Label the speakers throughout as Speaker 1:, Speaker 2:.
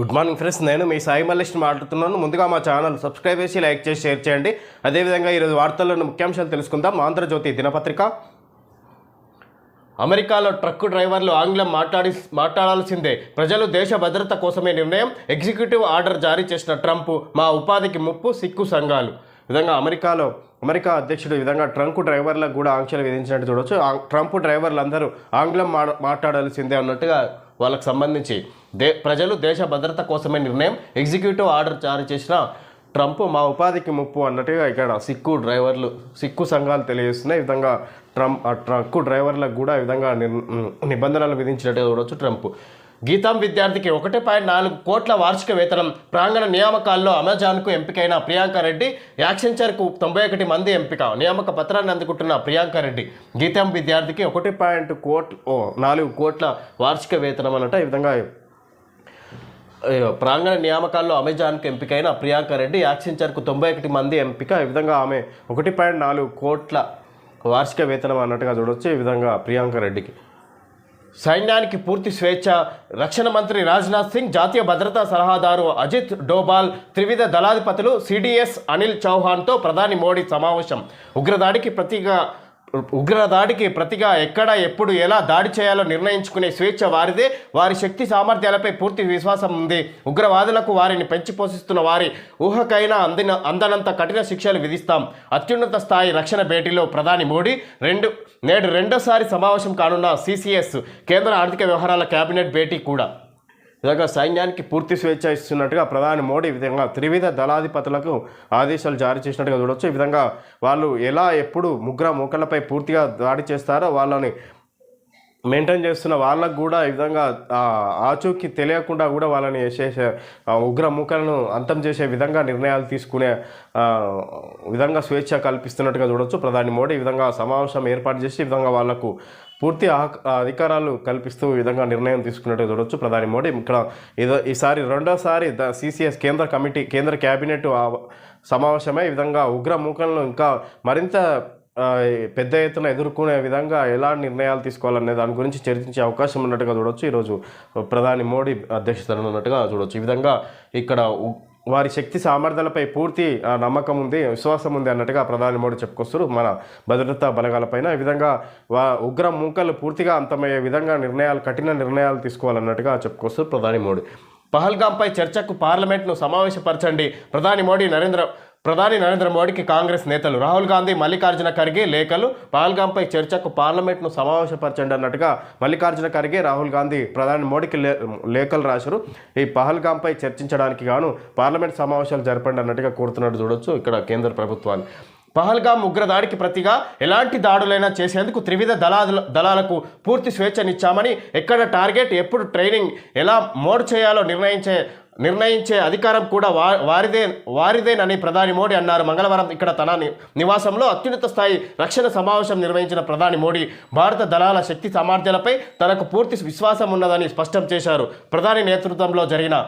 Speaker 1: Good morning friends. నేను మీ సాయి మల్లేష్ మాట్లాడుతున్నాను. ముందుగా మా ఛానల్ సబ్స్క్రైబ్ చేసి లైక్ చేసి షేర్ చేయండి. అదేవిధంగా ఈరోజు వార్తల్లోని ముఖ్యాంశాలు తెలుసుకుందాం. ఆంధ్రజ్యోతి దినపత్రిక. అమెరికాలో ట్రక్కు డ్రైవర్లు ఆంగ్లం మాట్లాడి మాట్లాడాల్సిందే. ప్రజలు దేశ భద్రత కోసమే నిర్ణయం. ఎగ్జిక్యూటివ్ ఆర్డర్ జారీ చేసిన ట్రంప్ మా ఉపాధికి ముప్పు సిక్కు సంఘాలు. విధంగా అమెరికాలో అమెరికా అధ్యక్షుడు ఈ విధంగా ట్రంక్ డ్రైవర్లకు కూడా ఆంక్షలు విధించినట్టు చూడవచ్చు ట్రంప్ డ్రైవర్లు అందరూ ఆంగ్లం మా మాట్లాడాల్సిందే అన్నట్టుగా వాళ్ళకి సంబంధించి. దే ప్రజలు దేశ భద్రత కోసమే నిర్ణయం ఎగ్జిక్యూటివ్ ఆర్డర్ జారీ చేసిన ట్రంప్ మా ఉపాధికి ముప్పు అన్నట్టుగా ఇక్కడ సిక్కు డ్రైవర్లు సిక్కు సంఘాలు తెలియజేస్తున్నాయి ఈ విధంగా ట్రంప్ ఆ ట్రక్కు డ్రైవర్లకు కూడా ఈ విధంగా నిబంధనలు విధించినట్టుగా చూడవచ్చు ట్రంప్. గీతాం విద్యార్థికి ఒకటి పాయింట్ నాలుగు కోట్ల వార్షిక వేతనం. ప్రాంగణ నియామకాల్లో అమెజాన్కు ఎంపికైన ప్రియాంక రెడ్డి యాక్సెంచర్కు తొంభై ఒకటి మంది ఎంపిక. నియామక పత్రాన్ని అందుకుంటున్న ప్రియాంక రెడ్డి గీతాం విద్యార్థికి ఒకటి పాయింట్ కోట్ నాలుగు కోట్ల వార్షిక వేతనం అన్నట్టు ఈ విధంగా ప్రాంగణ నియామకాల్లో అమెజాన్కు ఎంపికైన ప్రియాంక రెడ్డి యాక్సెంచర్కు తొంభై ఒకటి మంది ఎంపిక. ఈ విధంగా ఆమె ఒకటి పాయింట్ నాలుగు కోట్ల వార్షిక వేతనం అన్నట్టుగా చూడొచ్చు ఈ విధంగా ప్రియాంక రెడ్డికి. సైన్యానికి పూర్తి స్వేచ్ఛ. రక్షణ మంత్రి రాజ్నాథ్ సింగ్ జాతీయ భద్రతా సలహాదారు అజిత్ డోబాల్ త్రివిధ దళాధిపతులు సిడిఎస్ అనిల్ చౌహాన్తో ప్రధాని మోడీ సమావేశం. ఉగ్రదాడికి ప్రతిగా ఉగ్రదాడికి ప్రతిగా ఎక్కడ ఎప్పుడు ఎలా దాడి చేయాలో నిర్ణయించుకునే స్వేచ్ఛ వారిదే. వారి శక్తి సామర్థ్యాలపై పూర్తి విశ్వాసం ఉంది. ఉగ్రవాదులకు వారిని పెంచి పోషిస్తున్న వారి ఊహకైనా అందిన అందనంత కఠిన శిక్షలు విధిస్తాం. అత్యున్నత స్థాయి రక్షణ భేటీలో ప్రధాని మోడీ రెండు నేడు రెండోసారి సమావేశం కానున్న సిసిఎస్ కేంద్ర ఆర్థిక వ్యవహారాల కేబినెట్ భేటీ కూడా. విధంగా సైన్యానికి పూర్తి స్వేచ్ఛ ఇస్తున్నట్టుగా ప్రధాని మోడీ ఈ విధంగా త్రివిధ దళాధిపతులకు ఆదేశాలు జారీ చేసినట్టుగా చూడవచ్చు ఈ విధంగా వాళ్ళు ఎలా ఎప్పుడు ముగ్గుర మూకలపై పూర్తిగా దాడి చేస్తారో వాళ్ళని మెయింటైన్ చేస్తున్న వాళ్ళకు కూడా ఈ విధంగా ఆచూకీ తెలియకుండా కూడా వాళ్ళని చేసే ఉగ్ర మూకలను అంతం చేసే విధంగా నిర్ణయాలు తీసుకునే విధంగా స్వేచ్ఛ కల్పిస్తున్నట్టుగా చూడొచ్చు. ప్రధాని మోడీ ఈ విధంగా సమావేశం ఏర్పాటు చేసి ఈ విధంగా వాళ్ళకు పూర్తి అధికారాలు కల్పిస్తూ ఈ విధంగా నిర్ణయం తీసుకున్నట్టుగా చూడొచ్చు. ప్రధాని మోడీ ఇక్కడ ఏదో ఈసారి రెండోసారి ద సిసిఎస్ కేంద్ర కమిటీ కేంద్ర క్యాబినెట్ సమావేశమే ఈ విధంగా ఉగ్ర మూకలను ఇంకా మరింత పెద్ద ఎత్తున ఎదుర్కొనే విధంగా ఎలా నిర్ణయాలు తీసుకోవాలనే దాని గురించి చర్చించే అవకాశం ఉన్నట్టుగా చూడొచ్చు. ఈరోజు ప్రధాని మోడీ అధ్యక్షతన ఉన్నట్టుగా చూడొచ్చు. ఈ విధంగా ఇక్కడ వారి శక్తి సామర్థ్యాలపై పూర్తి ఆ, నమ్మకం ఉంది విశ్వాసం ఉంది అన్నట్టుగా ప్రధాని మోడీ చెప్పుకొస్తారు. మన భద్రతా బలగాలపైన ఈ విధంగా వా ఉగ్ర మూకలు పూర్తిగా అంతమయ్యే విధంగా నిర్ణయాలు కఠిన నిర్ణయాలు తీసుకోవాలన్నట్టుగా చెప్పుకొస్తారు ప్రధాని మోడీ. పహల్గాంపై చర్చకు పార్లమెంట్ను సమావేశపరచండి. ప్రధాని మోడీ నరేంద్ర ప్రధాని నరేంద్ర మోడీకి కాంగ్రెస్ నేతలు రాహుల్ గాంధీ మల్లికార్జున ఖర్గే లేఖలు పహల్గాంపై చర్చకు పార్లమెంట్ను సమావేశపరచండి అన్నట్టుగా మల్లికార్జున ఖర్గే రాహుల్ గాంధీ ప్రధాని మోడీకి లే లేఖలు రాశారు. ఈ పహల్గాంపై చర్చించడానికి గాను పార్లమెంట్ సమావేశాలు జరపండి అన్నట్టుగా కోరుతున్నట్టు చూడొచ్చు ఇక్కడ కేంద్ర ప్రభుత్వాన్ని. పహల్గాం ఉగ్రదాడికి ప్రతిగా ఎలాంటి దాడులైనా చేసేందుకు త్రివిధ దళాల దళాలకు పూర్తి స్వేచ్ఛనిచ్చామని ఎక్కడ టార్గెట్ ఎప్పుడు ట్రైనింగ్ ఎలా మోడ్ చేయాలో నిర్ణయించే నిర్ణయించే అధికారం కూడా వా వారిదే వారిదేనని ప్రధాని మోడీ అన్నారు. మంగళవారం ఇక్కడ తన నివాసంలో అత్యున్నత స్థాయి రక్షణ సమావేశం నిర్వహించిన ప్రధాని మోడీ భారత దళాల శక్తి సామర్థ్యాలపై తనకు పూర్తి విశ్వాసం ఉన్నదని స్పష్టం చేశారు. ప్రధాని నేతృత్వంలో జరిగిన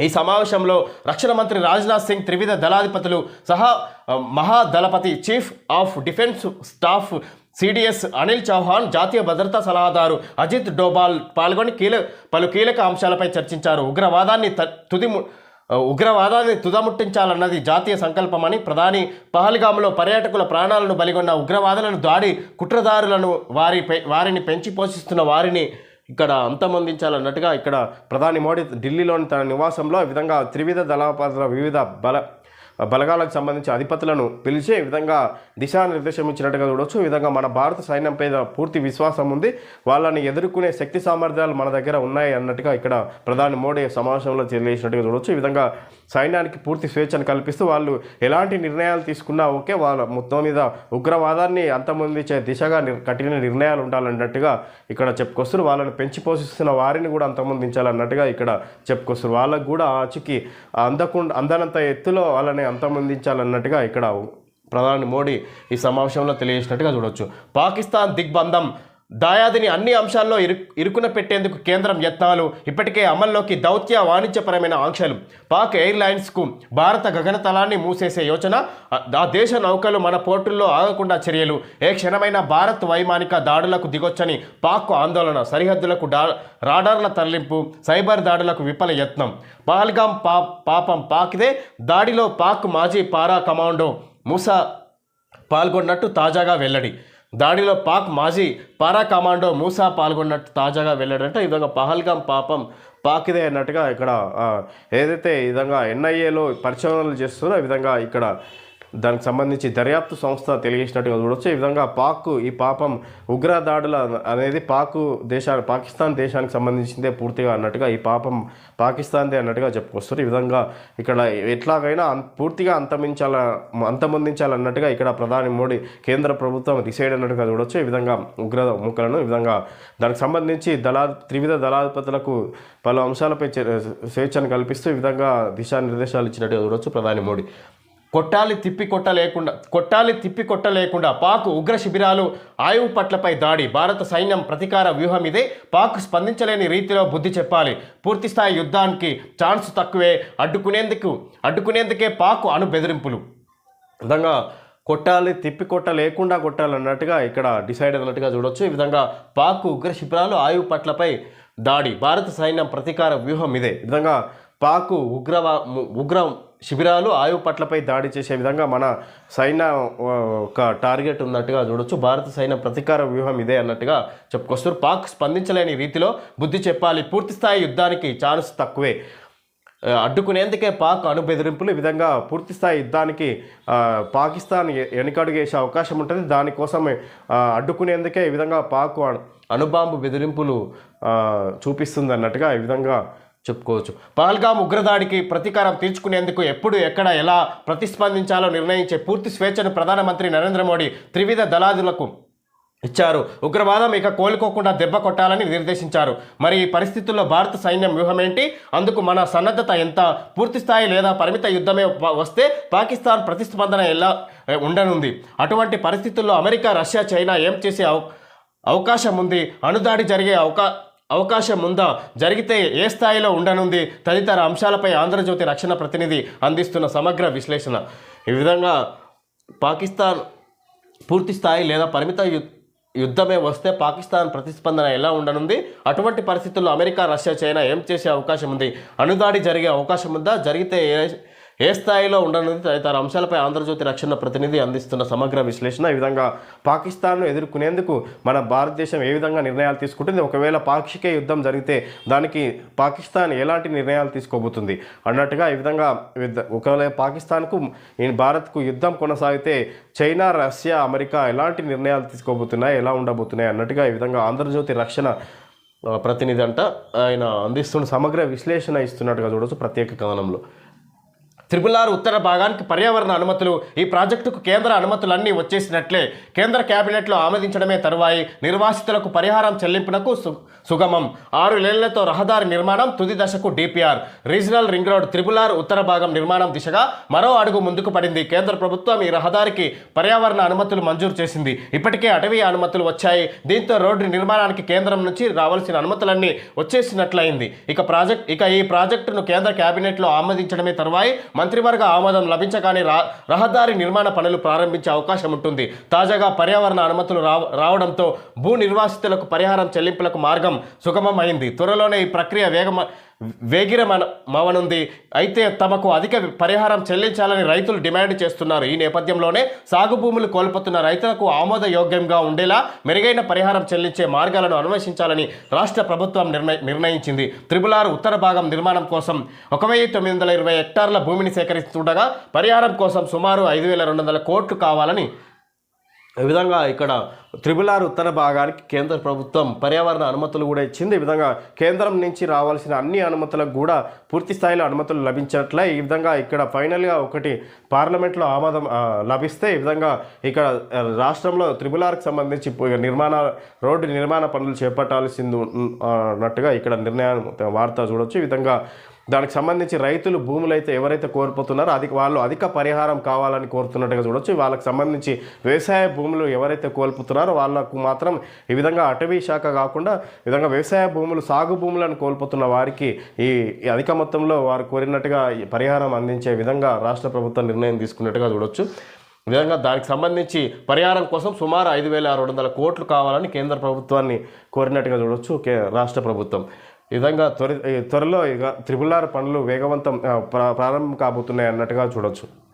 Speaker 1: ఈ సమావేశంలో రక్షణ మంత్రి రాజ్నాథ్ సింగ్ త్రివిధ దళాధిపతులు సహా మహాదళపతి chief of defence staff CDS Anil Chauhan జాతీయ భద్రతా సలహాదారు అజిత్ డోబాల్ పాల్గొని కీలక పలు కీలక అంశాలపై చర్చించారు. ఉగ్రవాదాన్ని త- తుది ఉగ్రవాదాన్ని తుదముట్టించాలన్నది జాతీయ సంకల్పమని ప్రధాని పహల్గామ్లో పర్యాటకుల ప్రాణాలను బలిగొన్న ఉగ్రవాదులను దాడి కుట్రదారులను వారి వారిని పెంచి పోషిస్తున్న వారిని ఇక్కడ అంతమొందించాలన్నట్టుగా ఇక్కడ ప్రధాని మోడీ ఢిల్లీలోని తన నివాసంలో ఈ విధంగా త్రివిధ దళాపతుల వివిధ బల బలగాలకు సంబంధించి అధిపతులను పిలిచి ఈ విధంగా దిశానిర్దేశం ఇచ్చినట్టుగా చూడవచ్చు ఈ విధంగా మన భారత సైన్యంపై పూర్తి విశ్వాసం ఉంది. వాళ్ళని ఎదుర్కొనే శక్తి సామర్థ్యాలు మన దగ్గర ఉన్నాయి అన్నట్టుగా ఇక్కడ ప్రధాని మోడీ సమావేశంలో తెలియజేసినట్టుగా చూడవచ్చు ఈ విధంగా సైన్యానికి పూర్తి స్వేచ్ఛను కల్పిస్తూ వాళ్ళు ఎలాంటి నిర్ణయాలు తీసుకున్నా ఓకే వాళ్ళ మొత్తం మీద ఉగ్రవాదాన్ని అంతమొందించే దిశగా కఠిన నిర్ణయాలు ఉండాలన్నట్టుగా ఇక్కడ చెప్పుకొస్తారు వాళ్ళని పెంచి పోషిస్తున్న వారిని కూడా అంతమొందించాలన్నట్టుగా ఇక్కడ చెప్పుకొస్తారు వాళ్ళకు కూడా ఆచికి అందకుండా అందనంత ఎత్తులో వాళ్ళని అంతమొందించాలన్నట్టుగా ఇక్కడ ప్రధాని మోడీ ఈ సమావేశంలో తెలియజేసినట్టుగా చూడొచ్చు. పాకిస్తాన్ దిగ్బంధం దాయాదిని అన్ని అంశాల్లో ఇరు ఇరుకున పెట్టేందుకు కేంద్రం యత్నాలు. ఇప్పటికే అమల్లోకి దౌత్య వాణిజ్యపరమైన ఆంక్షలు. పాక్ ఎయిర్లైన్స్కు భారత గగనతలాన్ని మూసేసే యోచన ఆ- దేశ నౌకలు మన పోర్టుల్లో ఆగకుండా చర్యలు. ఏ క్షణమైన భారత్ వైమానిక దాడులకు దిగొచ్చని పాక్ ఆందోళన. సరిహద్దులకు డా రాడార్ల తరలింపు సైబర్ దాడులకు విఫల యత్నం. పహల్గాం పా పాపం పాక్దే దాడిలో పాక్ మాజీ పారా కమాండో మూసా పాల్గొన్నట్టు తాజాగా వెల్లడి. దాడిలో పాక్ మాజీ పారా కమాండో మూసా పాల్గొన్నట్టు తాజాగా వెళ్ళాడంటే ఈ విధంగా పహల్గాం పాపం పాకిదే అన్నట్టుగా ఇక్కడ ఏదైతే ఈ విధంగా ఎన్ఐఏలో పరిశోధనలు చేస్తున్నారో ఈ విధంగా ఇక్కడ దానికి సంబంధించి దర్యాప్తు సంస్థ తెలియజేసినట్టుగా చూడవచ్చు ఈ విధంగా పాక్ ఈ పాపం ఉగ్ర దాడుల అనేది పాక్ దేశా పాకిస్తాన్ దేశానికి సంబంధించిందే పూర్తిగా అన్నట్టుగా ఈ పాపం పాకిస్తాన్దే అన్నట్టుగా చెప్పుకొస్తారు. ఈ విధంగా ఇక్కడ ఎట్లాగైనా పూర్తిగా అంతమించాల అంతమొందించాలన్నట్టుగా ఇక్కడ ప్రధాని మోడీ కేంద్ర ప్రభుత్వం డిసైడ్ అన్నట్టుగా చూడొచ్చు. ఈ విధంగా ఉగ్ర ముక్కలను ఈ విధంగా దానికి సంబంధించి దళా త్రివిధ దళాధిపతులకు పలు అంశాలపై చే- స్వేచ్ఛను కల్పిస్తూ ఈ విధంగా దిశానిర్దేశాలు ఇచ్చినట్టుగా చూడొచ్చు ప్రధాని మోడీ. కొట్టాలి తిప్పి కొట్టలేకుండా కొట్టాలి తిప్పి కొట్టలేకుండా పాక్ ఉగ్ర శిబిరాలు ఆయువు పట్లపై దాడి. భారత సైన్యం ప్రతీకార వ్యూహం ఇదే. పాక్ స్పందించలేని రీతిలో బుద్ధి చెప్పాలి. పూర్తిస్థాయి యుద్ధానికి ఛాన్స్ తక్కువే. అడ్డుకునేందుకు అడ్డుకునేందుకే పాక్ అణు బెదిరింపులు. విధంగా కొట్టాలి తిప్పి కొట్ట లేకుండా కొట్టాలన్నట్టుగా ఇక్కడ డిసైడ్ అన్నట్టుగా చూడొచ్చు. ఈ విధంగా పాక్ ఉగ్ర శిబిరాలు ఆయువు పట్లపై దాడి. భారత సైన్యం ప్రతీకార వ్యూహం ఇదే. ఈ విధంగా పాకు ఉగ్రవా ఉగ్ర శిబిరాలు ఆయువు పట్లపై దాడి చేసే విధంగా మన సైన్య ఒక టార్గెట్ ఉన్నట్టుగా చూడొచ్చు. భారత సైన్య ప్రతీకార వ్యూహం ఇదే అన్నట్టుగా చెప్పుకొస్తారు. పాక్ స్పందించలేని రీతిలో బుద్ధి చెప్పాలి. పూర్తిస్థాయి యుద్ధానికి ఛాన్స్ తక్కువే. అడ్డుకునేందుకే పాక్ అణు బెదిరింపులు ఈ విధంగా పూర్తిస్థాయి యుద్ధానికి పాకిస్తాన్ వెనుకడుగేసే అవకాశం ఉంటుంది. దానికోసం అడ్డుకునేందుకే ఈ విధంగా పాక్ అణు- అణుబాంబు బెదిరింపులు చూపిస్తుంది అన్నట్టుగా ఈ విధంగా చెప్పుకోవచ్చు. పహల్గాం ఉగ్రదాడికి ప్రతీకారం తీర్చుకునేందుకు ఎప్పుడు ఎక్కడ ఎలా ప్రతిస్పందించాలో నిర్ణయించే పూర్తి స్వేచ్ఛను ప్రధానమంత్రి నరేంద్ర మోడీ త్రివిధ దళాదులకు ఇచ్చారు. ఉగ్రవాదం ఇక కోలుకోకుండా దెబ్బ కొట్టాలని నిర్దేశించారు. మరి ఈ పరిస్థితుల్లో భారత సైన్యం వ్యూహం ఏంటి అందుకు మన సన్నద్ధత ఎంత? పూర్తిస్థాయి లేదా పరిమిత యుద్ధమే వస్తే పాకిస్తాన్ ప్రతిస్పందన ఎలా ఉండనుంది? అటువంటి పరిస్థితుల్లో అమెరికా రష్యా చైనా ఏం చేసే అవ అవకాశం ఉంది అణుదాడి జరిగే అవకా అవకాశం ఉందా జరిగితే ఏ స్థాయిలో ఉండనుంది? తదితర అంశాలపై ఆంధ్రజ్యోతి రక్షణ ప్రతినిధి అందిస్తున్న సమగ్ర విశ్లేషణ. ఈ విధంగా పాకిస్తాన్ పూర్తి స్థాయి లేదా పరిమిత యుద్ధమే వస్తే పాకిస్తాన్ ప్రతిస్పందన ఎలా ఉండనుంది? అటువంటి పరిస్థితుల్లో అమెరికా రష్యా చైనా ఏం చేసే అవకాశం ఉంది అణుదాడి జరిగే అవకాశం ఉందా జరిగితే ఏ ఏ స్థాయిలో ఉండనుంది తదితర అంశాలపై ఆంధ్రజ్యోతి రక్షణ ప్రతినిధి అందిస్తున్న సమగ్ర విశ్లేషణ ఈ విధంగా పాకిస్తాన్ను ఎదుర్కొనేందుకు మన భారతదేశం ఏ విధంగా నిర్ణయాలు తీసుకుంటుంది? ఒకవేళ పాక్షిక యుద్ధం జరిగితే దానికి పాకిస్తాన్ ఎలాంటి నిర్ణయాలు తీసుకోబోతుంది? అన్నట్టుగా ఈ విధంగా యుద్ధ- ఒకవేళ పాకిస్తాన్కు ఈ భారత్కు యుద్ధం కొనసాగితే చైనా రష్యా అమెరికా ఎలాంటి నిర్ణయాలు తీసుకోబోతున్నాయి? ఎలా ఉండబోతున్నాయి? అన్నట్టుగా ఈ విధంగా ఆంధ్రజ్యోతి రక్షణ ప్రతినిధి అంట ఆయన అందిస్తున్న సమగ్ర విశ్లేషణ ఇస్తున్నట్టుగా చూడవచ్చు ప్రత్యేక కథనంలో. త్రిపుల్ ఆర్ ఉత్తర భాగానికి పర్యావరణ అనుమతులు ఈ ప్రాజెక్టుకు కేంద్ర అనుమతులన్నీ వచ్చేసినట్లే. కేంద్ర కేబినెట్లో ఆమోదించడమే తరువాయి. నిర్వాసితులకు పరిహారం చెల్లింపునకు సు- సుగమం. ఆరు నెలలతో రహదారి నిర్మాణం తుది దశకు DPR. Regional ring road triple R ఉత్తర భాగం నిర్మాణం దిశగా మరో అడుగు ముందుకు పడింది. కేంద్ర ప్రభుత్వం ఈ రహదారికి పర్యావరణ అనుమతులు మంజూరు చేసింది. ఇప్పటికే అటవీ అనుమతులు వచ్చాయి. దీంతో రోడ్డు నిర్మాణానికి కేంద్రం నుంచి రావాల్సిన అనుమతులన్నీ వచ్చేసినట్లయింది. ఇక ప్రాజెక్ట్ ఇక ఈ ప్రాజెక్టును కేంద్ర కేబినెట్లో ఆమోదించడమే తరువాయి. మంత్రివర్గ ఆమోదం లభించగానే రా రహదారి నిర్మాణ పనులు ప్రారంభించే అవకాశం ఉంటుంది. తాజాగా పర్యావరణ అనుమతులు రావ రావడంతో భూ నిర్వాసితులకు పరిహారం చెల్లింపులకు మార్గం సుగమం అయింది త్వరలోనే ఈ ప్రక్రియ వేగమ వేగిరమన మవనుంది అయితే తమకు అధిక పరిహారం చెల్లించాలని రైతులు డిమాండ్ చేస్తున్నారు. ఈ నేపథ్యంలోనే సాగు భూములు కోల్పోతున్న రైతులకు ఆమోదయోగ్యంగా ఉండేలా మెరుగైన పరిహారం చెల్లించే మార్గాలను అన్వేషించాలని రాష్ట్ర ప్రభుత్వం నిర్ణయ నిర్ణయించింది. త్రిపుల్ ఆర్ ఉత్తర భాగం నిర్మాణం కోసం ఒక వెయ్యి తొమ్మిది వందల ఇరవై హెక్టార్ల భూమిని సేకరిస్తుండగా పరిహారం కోసం సుమారు ఐదు వేల రెండు వందల కోట్లు కావాలని విధంగా ఇక్కడ త్రిపుల్ ఆర్ ఉత్తర భాగానికి కేంద్ర ప్రభుత్వం పర్యావరణ అనుమతులు కూడా ఇచ్చింది. ఈ విధంగా కేంద్రం నుంచి రావాల్సిన అన్ని అనుమతులకు కూడా పూర్తి స్థాయిలో అనుమతులు లభించట్లే ఈ విధంగా ఇక్కడ ఫైనల్గా ఒకటి పార్లమెంట్లో ఆమోదం లభిస్తే ఈ విధంగా ఇక్కడ రాష్ట్రంలో త్రిపుల్ ఆర్కి సంబంధించి నిర్మాణ రోడ్డు నిర్మాణ పనులు చేపట్టాల్సింది ఉన్నట్టుగా ఇక్కడ నిర్ణయాన్ని వార్త చూడొచ్చు. ఈ విధంగా దానికి సంబంధించి రైతులు భూములు అయితే ఎవరైతే కోల్పోతున్నారో అది వాళ్ళు అధిక పరిహారం కావాలని కోరుతున్నట్టుగా చూడొచ్చు. వాళ్ళకి సంబంధించి వ్యవసాయ భూములు ఎవరైతే కోల్పోతున్నారో వాళ్ళకు మాత్రం ఈ విధంగా అటవీ శాఖ కాకుండా విధంగా వ్యవసాయ భూములు సాగు భూములను కోల్పోతున్న వారికి ఈ అధిక మొత్తంలో వారు కోరినట్టుగా పరిహారం అందించే విధంగా రాష్ట్ర ప్రభుత్వం నిర్ణయం తీసుకున్నట్టుగా చూడొచ్చు. విధంగా దానికి సంబంధించి పరిహారం కోసం సుమారు ఐదు వేల ఆరు వందల కోట్లు కావాలని కేంద్ర ప్రభుత్వాన్ని కోరినట్టుగా చూడొచ్చు కే రాష్ట్ర ప్రభుత్వం. ఈ విధంగా త్వరి త్వరలో ఇక త్రిపుల్ ఆర్ పనులు వేగవంతం ప్రా- ప్రారంభం కాబోతున్నాయి అన్నట్టుగా చూడొచ్చు.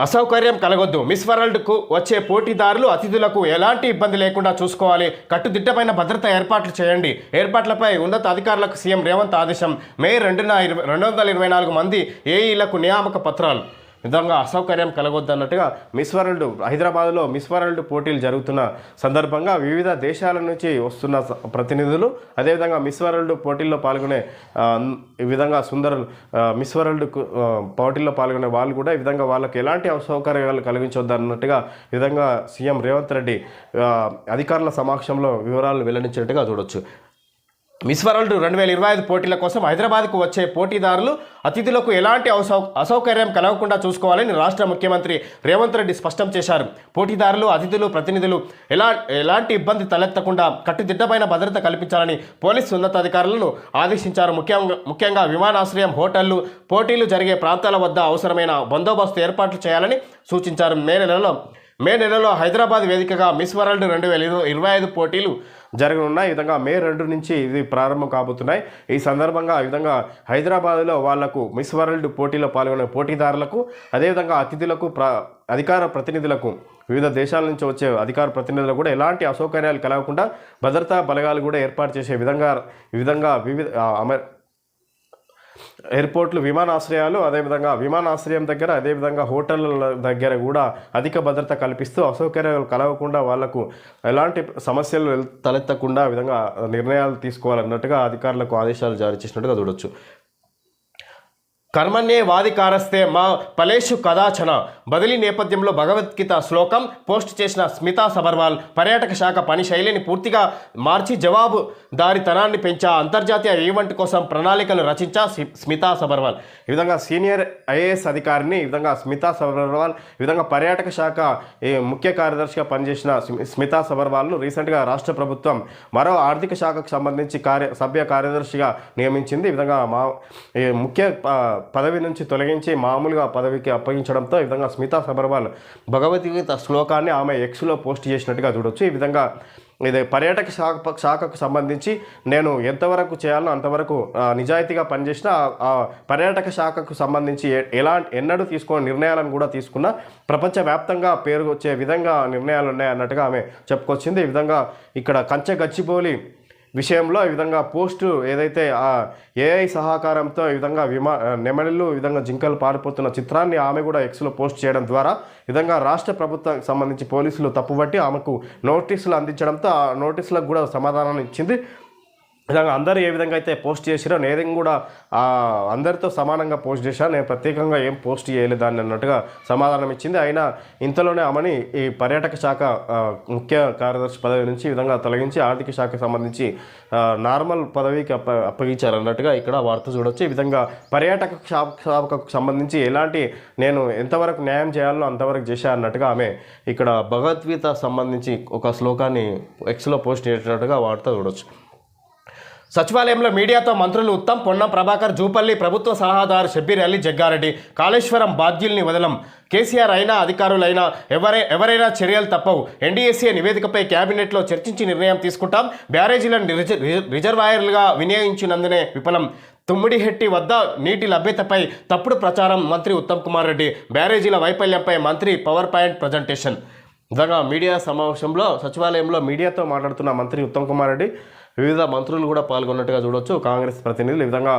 Speaker 1: అసౌకర్యం కలగొద్దు. మిస్ వరల్డ్కు వచ్చే పోటీదారులు అతిథులకు ఎలాంటి ఇబ్బంది లేకుండా చూసుకోవాలి. కట్టుదిట్టమైన భద్రత ఏర్పాట్లు చేయండి. ఏర్పాట్లపై ఉన్నత అధికారులకు సీఎం రేవంత్ ఆదేశం. మే రెండున ఇరవై రెండు వందల ఇరవై నాలుగు మంది ఏఈలకు నియామక పత్రాలు. విధంగా అసౌకర్యం కలగొద్దన్నట్టుగా మిస్ వరల్డ్ హైదరాబాద్లో మిస్ వరల్డ్ పోటీలు జరుగుతున్న సందర్భంగా వివిధ దేశాల నుంచి వస్తున్న ప్రతినిధులు అదేవిధంగా మిస్ వరల్డ్ పోటీల్లో పాల్గొనే ఈ విధంగా సుందర్ మిస్ వరల్డ్ పోటీల్లో పాల్గొనే వాళ్ళు కూడా ఈ విధంగా వాళ్ళకి ఎలాంటి అసౌకర్యాలు కలిగించొద్దు అన్నట్టుగా ఈ విధంగా సీఎం రేవంత్ రెడ్డి అధికారుల సమక్షంలో వివరాలు వెల్లడించినట్టుగా చూడొచ్చు. మిస్ వరల్డ్ రెండు వేల ఇరవై ఐదు పోటీల కోసం హైదరాబాద్కు వచ్చే పోటీదారులు అతిథులకు ఎలాంటి అసౌ అసౌకర్యం కలగకుండా చూసుకోవాలని రాష్ట్ర ముఖ్యమంత్రి రేవంత్ రెడ్డి స్పష్టం చేశారు. పోటీదారులు అతిథులు ప్రతినిధులు ఎలా ఎలాంటి ఇబ్బంది తలెత్తకుండా కట్టుదిట్టమైన భద్రత కల్పించాలని పోలీసు ఉన్నతాధికారులను ఆదేశించారు. ముఖ్యంగా ముఖ్యంగా విమానాశ్రయం హోటళ్ళు పోటీలు జరిగే ప్రాంతాల వద్ద అవసరమైన బందోబస్తు ఏర్పాట్లు చేయాలని సూచించారు. మే నెలలో మే నెలలో హైదరాబాద్ వేదికగా మిస్ వరల్డ్ రెండు వేల ఇరవై ఐదు పోటీలు జరగనున్నాయి ఈ విధంగా మే రెండు నుంచి ఇది ప్రారంభం కాబోతున్నాయి. ఈ సందర్భంగా ఈ విధంగా హైదరాబాద్లో వాళ్ళకు మిస్ వరల్డ్ పోటీలో పాల్గొనే పోటీదారులకు అదేవిధంగా అతిథులకు ప్ర అధికార ప్రతినిధులకు వివిధ దేశాల నుంచి వచ్చే అధికార ప్రతినిధులకు కూడా ఎలాంటి అసౌకర్యాలు కలగకుండా భద్రతా బలగాలు కూడా ఏర్పాటు చేసే విధంగా ఈ విధంగా వివిధ అమె ఎయిర్పోర్ట్లు విమానాశ్రయాలు అదేవిధంగా విమానాశ్రయం దగ్గర అదేవిధంగా హోటళ్ళ దగ్గర కూడా అధిక భద్రత కల్పిస్తూ అసౌకర్యాలు కలగకుండా వాళ్ళకు ఎలాంటి సమస్యలు తలెత్తకుండా విధంగా నిర్ణయాలు తీసుకోవాలన్నట్టుగా అధికారులకు ఆదేశాలు జారీ చేసినట్టుగా చూడొచ్చు. కర్మణ్యే వాదికారస్తే మా పలేషు కదాచన. బదిలీ నేపథ్యంలో భగవద్గీత శ్లోకం పోస్ట్ చేసిన స్మితా సబర్వాల్ పర్యాటక శాఖ పని శైలిని పూర్తిగా మార్చి జవాబు దారితనాన్ని పెంచా అంతర్జాతీయ ఈవెంట్ కోసం ప్రణాళికలు రచించా స్మితా సబర్వాల్. ఈ విధంగా సీనియర్ ఐఏఎస్ అధికారిని ఈ విధంగా స్మితా సబర్వాల్ ఈ విధంగా పర్యాటక శాఖ ముఖ్య కార్యదర్శిగా పనిచేసిన స్మితా సబర్వాల్ను రీసెంట్గా రాష్ట్ర ప్రభుత్వం మరో ఆర్థిక శాఖకు సంబంధించి కార్య సభ్య కార్యదర్శిగా నియమించింది. ఈ విధంగా మా ముఖ్య పదవి నుంచి తొలగించి మామూలుగా పదవికి అప్పగించడంతో ఈ విధంగా స్మితా సబర్వాల్ భగవద్గీత శ్లోకాన్ని ఆమె ఎక్స్లో పోస్ట్ చేసినట్టుగా చూడొచ్చు. ఈ విధంగా ఇది పర్యాటక శాఖ శాఖకు సంబంధించి నేను ఎంతవరకు చేయాలో అంతవరకు నిజాయితీగా పనిచేసిన ఆ- పర్యాటక శాఖకు సంబంధించి ఎలా ఎన్నడూ తీసుకున్న నిర్ణయాలను కూడా తీసుకున్న ప్రపంచవ్యాప్తంగా పేరు వచ్చే విధంగా నిర్ణయాలు ఉన్నాయి అన్నట్టుగా ఆమె చెప్పుకొచ్చింది. ఈ విధంగా ఇక్కడ కంచె గచ్చిపోలి విషయంలో ఈ విధంగా పోస్టు ఏదైతే ఆ ఏఐ సహకారంతో ఈ విధంగా విమా నెమలిలు ఈ విధంగా జింకలు పారిపోతున్న చిత్రాన్ని ఆమె కూడా ఎక్స్లో పోస్ట్ చేయడం ద్వారా విధంగా రాష్ట్ర ప్రభుత్వానికి సంబంధించి పోలీసులు తప్పుబట్టి ఆమెకు నోటీసులు అందించడంతో ఆ నోటీసులకు కూడా సమాధానం ఇచ్చింది. విధంగా అందరూ ఏ విధంగా అయితే పోస్ట్ చేసిరో నేను కూడా అందరితో సమానంగా పోస్ట్ చేశాను నేను ప్రత్యేకంగా ఏం పోస్ట్ చేయలేదు అని అన్నట్టుగా సమాధానం ఇచ్చింది. అయినా ఇంతలోనే ఆమెని ఈ పర్యాటక శాఖ ముఖ్య కార్యదర్శి పదవి నుంచి ఈ విధంగా తొలగించి ఆర్థిక శాఖకు సంబంధించి నార్మల్ పదవికి అప్ప అప్పగించారన్నట్టుగా ఇక్కడ వార్త చూడొచ్చు. ఈ విధంగా పర్యాటక శాఖకు సంబంధించి ఎలాంటి నేను ఎంతవరకు న్యాయం చేయాలో అంతవరకు చేశా అన్నట్టుగా ఆమె ఇక్కడ భగవద్గీత సంబంధించి ఒక శ్లోకాన్ని ఎక్స్లో పోస్ట్ చేసినట్టుగా వార్త చూడొచ్చు. సచివాలయంలో మీడియాతో మంత్రులు ఉత్తమ్ పొన్నం ప్రభాకర్ జూపల్లి ప్రభుత్వ సలహాదారు షబ్బీర్ అలీ జగ్గారెడ్డి కాళేశ్వరం బాధ్యుల్ని వదలం. కేసీఆర్ అయినా అధికారులైనా ఎవరై ఎవరైనా చర్యలు తప్పవు. ఎన్డీఎస్ఏ నివేదికపై కేబినెట్లో చర్చించి నిర్ణయం తీసుకుంటాం. బ్యారేజీలను రిజర్వాయర్లుగా వినియోగించినందునే విఫలం. తుమ్మిడిహెట్టి వద్ద నీటి లభ్యతపై తప్పుడు ప్రచారం మంత్రి ఉత్తమ్ కుమార్ రెడ్డి. బ్యారేజీల వైఫల్యంపై మంత్రి పవర్ పాయింట్ ప్రజెంటేషన్. విధంగా మీడియా సమావేశంలో సచివాలయంలో మీడియాతో మాట్లాడుతున్న మంత్రి ఉత్తమ్ కుమార్ రెడ్డి వివిధ మంత్రులు కూడా పాల్గొన్నట్టుగా చూడొచ్చు. కాంగ్రెస్ ప్రతినిధులు ఈ విధంగా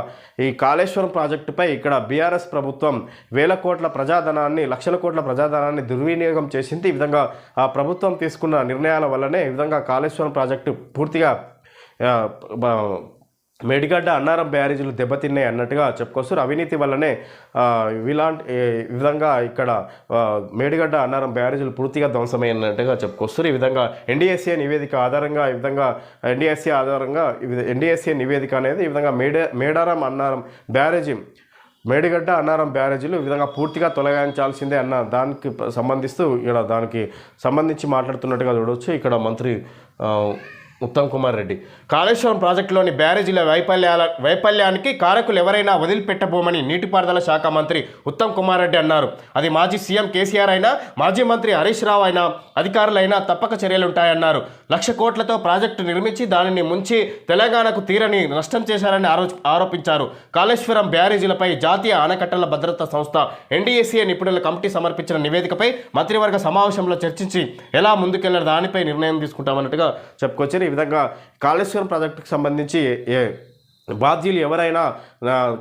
Speaker 1: ఈ కాళేశ్వరం ప్రాజెక్టుపై ఇక్కడ బీఆర్ఎస్ ప్రభుత్వం వేల కోట్ల ప్రజాధనాన్ని లక్షల కోట్ల ప్రజాధనాన్ని దుర్వినియోగం చేసింది. ఈ విధంగా ఆ ప్రభుత్వం తీసుకున్న నిర్ణయాల వల్లనే ఈ విధంగా కాళేశ్వరం ప్రాజెక్టు పూర్తిగా మేడిగడ్డ అన్నారం బ్యారేజీలు దెబ్బతిన్నాయి అన్నట్టుగా చెప్పుకొస్తారు అవినీతి వల్లనే ఇలాంటి ఈ విధంగా ఇక్కడ మేడిగడ్డ అన్నారం బ్యారేజీలు పూర్తిగా ధ్వంసమైనట్టుగా చెప్పుకొస్తారు ఈ విధంగా ఎన్డీఎస్ఏ నివేదిక ఆధారంగా ఈ విధంగా ఎన్డీఎస్ఏ ఆధారంగా ఎన్డీఎస్ఏ నివేదిక అనేది ఈ విధంగా మేడే మేడారం అన్నారం బ్యారేజీ మేడిగడ్డ అన్నారం బ్యారేజీలు ఈ విధంగా పూర్తిగా తొలగించాల్సిందే అన్న దానికి సంబంధిస్తూ ఇక్కడ దానికి సంబంధించి మాట్లాడుతున్నట్టుగా చూడవచ్చు ఇక్కడ మంత్రి ఉత్తమ్ కుమార్ రెడ్డి. కాళేశ్వరం ప్రాజెక్టులోని బ్యారేజీల వైఫల్యాల వైఫల్యానికి కారకులు ఎవరైనా వదిలిపెట్టబోమని నీటిపారుదల శాఖ మంత్రి ఉత్తమ్ కుమార్ రెడ్డి అన్నారు. అది మాజీ సీఎం కేసీఆర్ అయినా మాజీ మంత్రి హరీష్ రావు అయినా అధికారులైనా తప్పక చర్యలుంటాయన్నారు. లక్ష కోట్లతో ప్రాజెక్టు నిర్మించి దానిని ముంచి తెలంగాణకు తీరని నష్టం చేశారని ఆరో ఆరోపించారు. కాళేశ్వరం బ్యారేజీలపై జాతీయ ఆనకట్టల భద్రతా సంస్థ ఎన్డీఏసీఏ నిపుణుల కమిటీ సమర్పించిన నివేదికపై మంత్రివర్గ సమావేశంలో చర్చించి ఎలా ముందుకెళ్ళారు దానిపై నిర్ణయం తీసుకుంటామన్నట్టుగా చెప్పుకొచ్చారు. విధంగా కాళేశ్వరం ప్రాజెక్టుకు సంబంధించి ఏ బాధ్యులు ఎవరైనా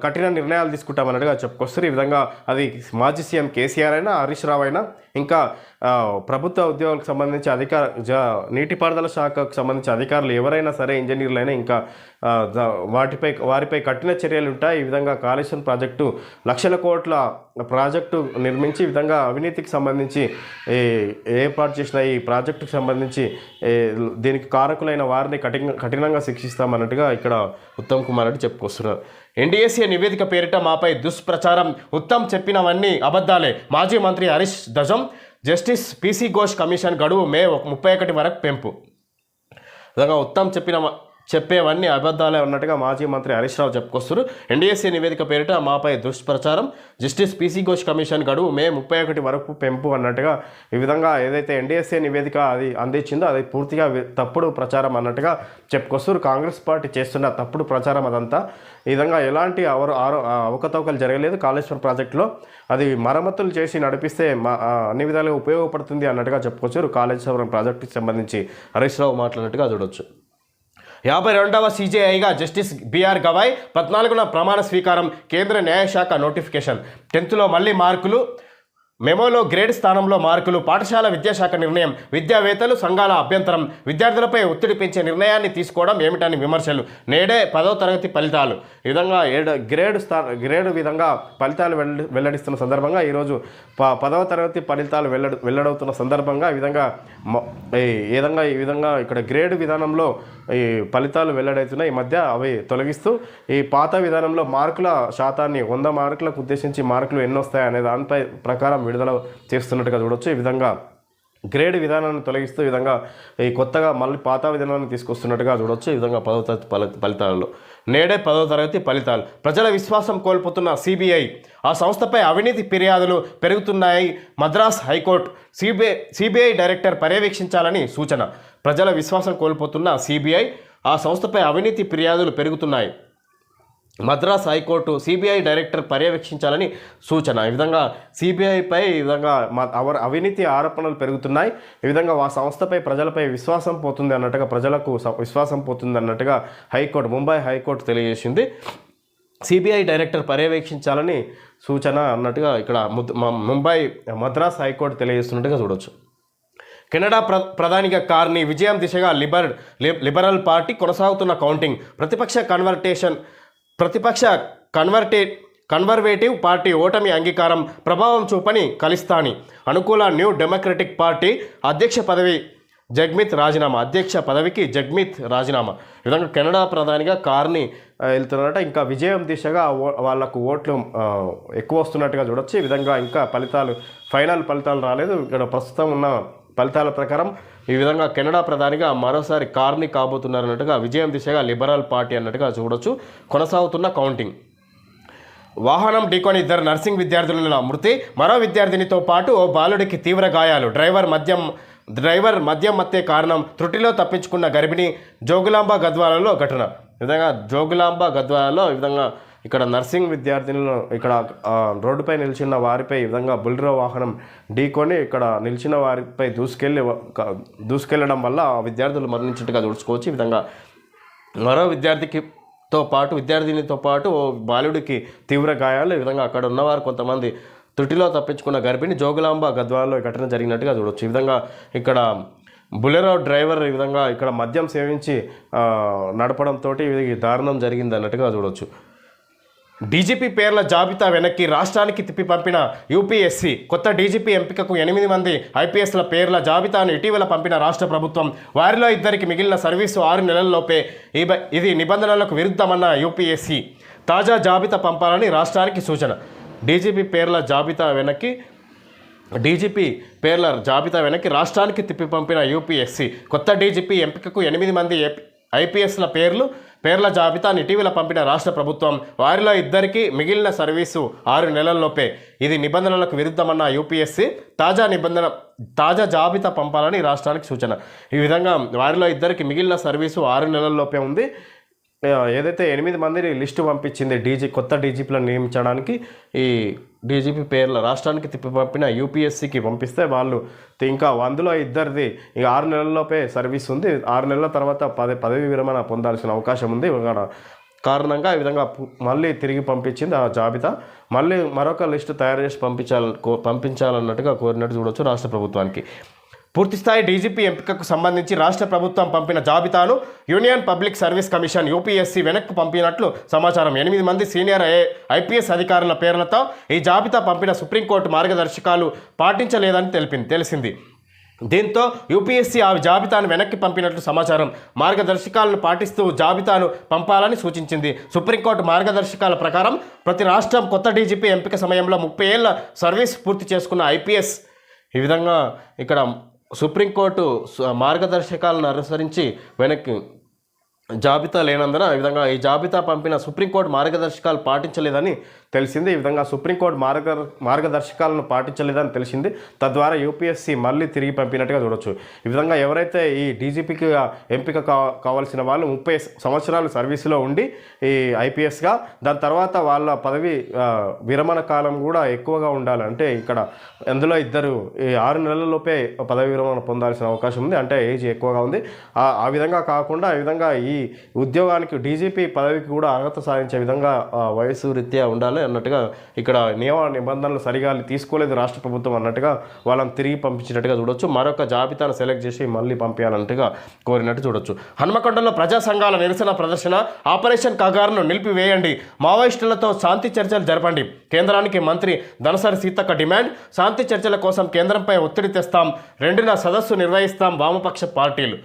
Speaker 1: కఠిన నిర్ణయాలు తీసుకుంటామన్నట్టుగా చెప్పుకొస్తారు ఈ విధంగా అది మాజీ సీఎం కేసీఆర్ అయినా హరీష్ రావు అయినా ఇంకా ప్రభుత్వ ఉద్యోగులకు సంబంధించి అధికార జ నీటిపారుదల శాఖకు సంబంధించి అధికారులు ఎవరైనా సరే ఇంజనీర్లైనా ఇంకా వాటిపై వారిపై కఠిన చర్యలు ఉంటాయి. ఈ విధంగా కాళేశ్వరం ప్రాజెక్టు లక్షల కోట్ల ప్రాజెక్టు నిర్మించి ఈ విధంగా అవినీతికి సంబంధించి ఏర్పాటు చేసిన ఈ ప్రాజెక్టుకు సంబంధించి దీనికి కారకులైన వారిని కఠిన కఠినంగా శిక్షిస్తామన్నట్టుగా ఇక్కడ ఉత్తమ్ కుమార్ రెడ్డి చెప్పుకొస్తున్నారు. ఎన్డీఏసీఏ నివేదిక పేరిట మాపై దుష్ప్రచారం. ఉత్తమ్ చెప్పినవన్నీ అబద్ధాలే. మాజీ మంత్రి హరీష్ దజం జస్టిస్ పీసీ ఘోష్ కమిషన్ గడువు మే ఒక ముప్పై ఒకటి వరకు పెంపు. విధంగా ఉత్తమ్ చెప్పిన చెప్పేవన్నీ అబద్ధాలే ఉన్నట్టుగా మాజీ మంత్రి హరీష్ రావు చెప్పుకొస్తారు ఎన్డీఎస్సీ నివేదిక పేరిట మాపై దుష్ప్రచారం. జస్టిస్ పీసీ ఘోష్ కమిషన్ గడువు మే ముప్పై ఒకటి వరకు పెంపు అన్నట్టుగా ఈ విధంగా ఏదైతే ఎన్డీఎస్సీ నివేదిక అది అందించిందో అది పూర్తిగా తప్పుడు ప్రచారం అన్నట్టుగా చెప్పుకొస్తారు కాంగ్రెస్ పార్టీ చేస్తున్న తప్పుడు ప్రచారం అదంతా ఈ విధంగా ఎలాంటి అవరు ఆరో అవకతవకలు జరగలేదు. కాళేశ్వరం ప్రాజెక్టులో అది మరమ్మతులు చేసి నడిపిస్తే మా అన్ని విధాలుగా ఉపయోగపడుతుంది అన్నట్టుగా చెప్పుకొచ్చారు కాళేశ్వరం ప్రాజెక్టుకి సంబంధించి హరీష్ రావు మాట్లాడినట్టుగా చూడొచ్చు. యాభై రెండవ సీజేఐగా జస్టిస్ బిఆర్ గవాయ్ పద్నాలుగున ప్రమాణ స్వీకారం కేంద్ర న్యాయశాఖ నోటిఫికేషన్. టెన్త్లో మళ్ళీ మార్కులు మెమోలో గ్రేడ్ స్థానంలో మార్కులు పాఠశాల విద్యాశాఖ నిర్ణయం విద్యావేత్తలు సంఘాల అభ్యంతరం విద్యార్థులపై ఒత్తిడి పెంచే నిర్ణయాన్ని తీసుకోవడం ఏమిటని విమర్శలు. నేడే పదో తరగతి ఫలితాలు. ఈ విధంగా ఏడు గ్రేడ్ స్థా గ్రేడ్ విధంగా ఫలితాలు వెల్లడిస్తున్న సందర్భంగా ఈరోజు ప పదవ తరగతి ఫలితాలు వెల్లడి వెల్లడవుతున్న సందర్భంగా ఈ విధంగా ఈ ఈ విధంగా ఈ విధంగా ఇక్కడ గ్రేడ్ విధానంలో ఈ ఫలితాలు వెల్లడవుతున్నాయి ఈ మధ్య అవి తొలగిస్తూ ఈ పాత విధానంలో మార్కుల శాతాన్ని వంద మార్కులకు ఉద్దేశించి మార్కులు ఎన్ని వస్తాయనే దానిపై ప్రకారం విడుదల చేస్తున్నట్టుగా చూడొచ్చు. ఈ విధంగా గ్రేడ్ విధానాన్ని తొలగిస్తూ విధంగా ఈ కొత్తగా మళ్ళీ పాత విధానాన్ని తీసుకొస్తున్నట్టుగా చూడొచ్చు. ఈ విధంగా పదవ తరగతి ఫలితాలలో నేడే పదవ తరగతి ఫలితాలు. ప్రజల విశ్వాసం కోల్పోతున్న సిబిఐ ఆ సంస్థపై అవినీతి ఫిర్యాదులు పెరుగుతున్నాయి. Madras high court CBI CBI director పర్యవేక్షించాలని సూచన. ప్రజల విశ్వాసం కోల్పోతున్న సిబిఐ ఆ సంస్థపై అవినీతి ఫిర్యాదులు పెరుగుతున్నాయి. Madras high court CBI director పర్యవేక్షించాలని సూచన. ఈ విధంగా సిబిఐపై ఈ విధంగా మ- అవర్ అవినీతి ఆరోపణలు పెరుగుతున్నాయి. ఈ విధంగా ఆ సంస్థపై ప్రజలపై విశ్వాసం పోతుంది అన్నట్టుగా ప్రజలకు విశ్వాసం పోతుంది అన్నట్టుగా high court Mumbai high court తెలియజేసింది. సిబిఐ డైరెక్టర్ పర్యవేక్షించాలని సూచన అన్నట్టుగా ఇక్కడ ముంబై మద్రాస్ హైకోర్టు తెలియజేస్తున్నట్టుగా చూడొచ్చు. కెనడా ప్ర ప్రధానిగా కార్ని విజయం దిశగా లిబర్ లిబరల్ పార్టీ కొనసాగుతున్న కౌంటింగ్. ప్రతిపక్ష కన్వర్టేషన్ ప్రతిపక్ష కన్వర్టే కన్వర్వేటివ్ పార్టీ ఓటమి అంగీకారం ప్రభావం చూపని కలిస్తాని అనుకూల న్యూ డెమోక్రటిక్ పార్టీ అధ్యక్ష పదవి జగ్మిత్ రాజీనామా. అధ్యక్ష పదవికి జగ్మిత్ రాజీనామా. ఈ విధంగా కెనడా ప్రధానిగా కార్ని వెళ్తున్నారట. ఇంకా విజయం దిశగా ఓ- వాళ్ళకు ఓట్లు ఎక్కువ వస్తున్నట్టుగా చూడొచ్చు. ఈ విధంగా ఇంకా ఫలితాలు ఫైనల్ ఫలితాలు రాలేదు. ఇక్కడ ప్రస్తుతం ఉన్న ఫలితాల ప్రకారం ఈ విధంగా కెనడా ప్రధానిగా మరోసారి కార్ని కాబోతున్నారన్నట్టుగా విజయం దిశగా లిబరల్ పార్టీ అన్నట్టుగా చూడొచ్చు. కొనసాగుతున్న కౌంటింగ్. వాహనం ఢీకొని ఇద్దరు నర్సింగ్ విద్యార్థుల మృతి మరో విద్యార్థినితో పాటు ఓ బాలుడికి తీవ్ర గాయాలు. డ్రైవర్ మద్యం డ్రైవర్ మద్యం మత్తే కారణం త్రుటిలో తప్పించుకున్న గర్భిణి జోగులాంబ గద్వాలలో ఘటన. విధంగా జోగులాంబ గద్వాలలో ఈ విధంగా ఇక్కడ నర్సింగ్ విద్యార్థినులు ఇక్కడ రోడ్డుపై నిలిచిన వారిపై ఈ విధంగా బుల్రో వాహనం ఢీకొని ఇక్కడ నిలిచిన వారిపై దూసుకెళ్ళి దూసుకెళ్ళడం వల్ల ఆ విద్యార్థులు మరణించినట్టుగా చూసుకోవచ్చు ఈ విధంగా మరో విద్యార్థికి తో పాటు విద్యార్థినితో పాటు ఓ బాలుడికి తీవ్ర గాయాలు. ఈ విధంగా అక్కడ ఉన్నవారు కొంతమంది తుటిలో తప్పించుకున్న గర్భిణి జోగులాంబ గద్వాలలో ఈ ఘటన జరిగినట్టుగా చూడొచ్చు. ఈ విధంగా ఇక్కడ బులెరో డ్రైవర్ ఈ విధంగా ఇక్కడ మద్యం సేవించి నడపడంతో ఇది దారుణం జరిగింది అన్నట్టుగా చూడొచ్చు. డీజీపీ పేర్ల జాబితా వెనక్కి రాష్ట్రానికి తిప్పి పంపిన యూపీఎస్సీ కొత్త డీజీపీ ఎంపికకు ఎనిమిది మంది ఐపీఎస్ల పేర్ల జాబితాను ఇటీవల పంపిన రాష్ట్ర ప్రభుత్వం. వారిలో ఇద్దరికి మిగిలిన సర్వీసు ఆరు నెలల్లోపే ఈ బ- ఇది నిబంధనలకు విరుద్ధమన్న యూపీఎస్సీ. తాజా జాబితా పంపాలని రాష్ట్రానికి సూచన. డీజీపీ పేర్ల జాబితా వెనక్కి డీజీపీ పేర్ల జాబితా వెనక్కి రాష్ట్రానికి తిప్పి పంపిన యూపీఎస్సీ. కొత్త డీజీపీ ఎంపికకు ఎనిమిది మంది ఐపీఎస్ల పేర్లు పేర్ల జాబితాను ఇటీవల పంపిన రాష్ట్ర ప్రభుత్వం వారిలో ఇద్దరికి మిగిలిన సర్వీసు ఆరు నెలల్లోపే ఇది నిబంధనలకు విరుద్ధమన్న యూపీఎస్సీ తాజా నిబంధన తాజా జాబితా పంపాలని రాష్ట్రానికి సూచన. ఈ విధంగా వారిలో ఇద్దరికి మిగిలిన సర్వీసు ఆరు నెలల్లోపే ఉంది. ఏదైతే ఎనిమిది మందిని లిస్టు పంపించింది డీజీ కొత్త డీజీపీలను నియమించడానికి ఈ డీజీపీ పేర్ల రాష్ట్రానికి తిప్పి పంపిన యూపీఎస్సీకి పంపిస్తే వాళ్ళు ఇంకా అందులో ఇద్దరిది ఇక ఆరు నెలల్లోపే సర్వీస్ ఉంది. ఆరు నెలల తర్వాత పదే పదవి విరమణ పొందాల్సిన అవకాశం ఉంది. కారణంగా ఈ విధంగా మళ్ళీ తిరిగి పంపించింది ఆ జాబితా. మళ్ళీ మరొక లిస్టు తయారు చేసి పంపించాలి కో- పంపించాలన్నట్టుగా కోరినట్టు చూడొచ్చు రాష్ట్ర ప్రభుత్వానికి. పూర్తిస్థాయి డీజీపీ ఎంపికకు సంబంధించి రాష్ట్ర ప్రభుత్వం పంపిన జాబితాను union public service commission UPSC వెనక్కు పంపినట్లు సమాచారం. ఎనిమిది మంది సీనియర్ ఐ ఐపీఎస్ అధికారుల పేర్లతో ఈ జాబితా పంపిన సుప్రీంకోర్టు మార్గదర్శకాలు పాటించలేదని తెలిపింది తెలిసింది. దీంతో యూపీఎస్సీ ఆ జాబితాను వెనక్కి పంపినట్లు సమాచారం. మార్గదర్శకాలను పాటిస్తూ జాబితాను పంపాలని సూచించింది. సుప్రీంకోర్టు మార్గదర్శకాల ప్రకారం ప్రతి రాష్ట్రం కొత్త డీజీపీ ఎంపిక సమయంలో ముప్పై ఏళ్ళ సర్వీస్ పూర్తి చేసుకున్న ఐపీఎస్. ఈ విధంగా ఇక్కడ సుప్రీంకోర్టు మార్గదర్శకాలను అనుసరించి వెనక్కి జాబితా లేనందున ఈ విధంగా ఈ జాబితా పంపిన సుప్రీంకోర్టు మార్గదర్శకాలు పాటించలేదని తెలిసింది. ఈ విధంగా సుప్రీంకోర్టు మార్గ మార్గదర్శకాలను పాటించలేదని తెలిసింది. తద్వారా యూపీఎస్సీ మళ్ళీ తిరిగి పంపినట్టుగా చూడొచ్చు. ఈ విధంగా ఎవరైతే ఈ డీజీపీకి ఎంపిక కా కావాల్సిన వాళ్ళు ముప్పై సంవత్సరాలు సర్వీసులో ఉండి ఈ ఐపీఎస్గా దాని తర్వాత వాళ్ళ పదవి విరమణ కాలం కూడా ఎక్కువగా ఉండాలి. అంటే ఇక్కడ అందులో ఇద్దరు ఈ ఆరు నెలలలోపే పదవి విరమణ పొందాల్సిన అవకాశం ఉంది. అంటే ఏజ్ ఎక్కువగా ఉంది. ఆ విధంగా కాకుండా ఈ విధంగా ఈ ఉద్యోగానికి డీజీపీ పదవికి కూడా అర్హత సాధించే విధంగా వయసు రీత్యా ఉండాలి అన్నట్టుగా ఇక్కడ నియమ నిబంధనలు సరిగా తీసుకోలేదు రాష్ట్ర ప్రభుత్వం అన్నట్టుగా వాళ్ళని తిరిగి పంపించినట్టుగా చూడొచ్చు. మరొక జాబితాను సెలెక్ట్ చేసి మళ్ళీ పంపించాలన్నట్టుగా కోరినట్టు చూడొచ్చు. హన్మకొండలో ప్రజా సంఘాల నిరసన ప్రదర్శన ఆపరేషన్ కగారును నిలిపివేయండి. మావోయిస్టులతో శాంతి చర్చలు జరపండి. కేంద్రానికి మంత్రి దనసరి సీతక్క డిమాండ్ శాంతి చర్చల కోసం కేంద్రంపై ఒత్తిడి తెస్తాం. రెండున సదస్సు నిర్వహిస్తాం వామపక్ష పార్టీలు.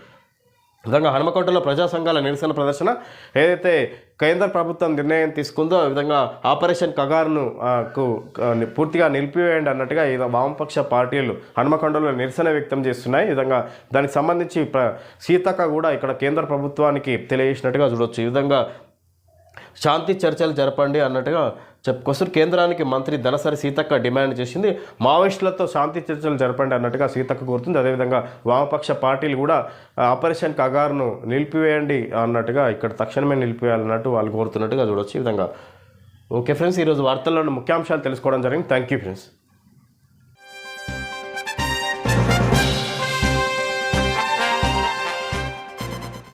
Speaker 1: విధంగా హనుమకొండలో ప్రజా సంఘాల నిరసన ప్రదర్శన ఏదైతే కేంద్ర ప్రభుత్వం నిర్ణయం తీసుకుందో ఆ విధంగా ఆపరేషన్ కగార్ను కు పూర్తిగా నిలిపివేయండి అన్నట్టుగా ఈ వామపక్ష పార్టీలు హనుమకొండలో నిరసన వ్యక్తం చేస్తున్నాయి. ఈ విధంగా దానికి సంబంధించి ప్ర సీతక్క కూడా ఇక్కడ కేంద్ర ప్రభుత్వానికి తెలియజేసినట్టుగా చూడొచ్చు. ఈ విధంగా శాంతి చర్చలు జరపండి అన్నట్టుగా చెప్పుకొస్తారు కేంద్రానికి మంత్రి దనసరి సీతక్క డిమాండ్ చేసింది. మావోయిస్టులతో శాంతి చర్చలు జరపండి అన్నట్టుగా సీతక్క కోరుతుంది. అదేవిధంగా వామపక్ష పార్టీలు కూడా ఆపరేషన్ కగార్ను నిలిపివేయండి అన్నట్టుగా ఇక్కడ తక్షణమే నిలిపివేయాలన్నట్టు వాళ్ళు కోరుతున్నట్టుగా చూడొచ్చు. ఈ విధంగా ఓకే ఫ్రెండ్స్ ఈరోజు వార్తల్లోని ముఖ్యాంశాలు తెలుసుకోవడం జరిగింది. Thank you friends.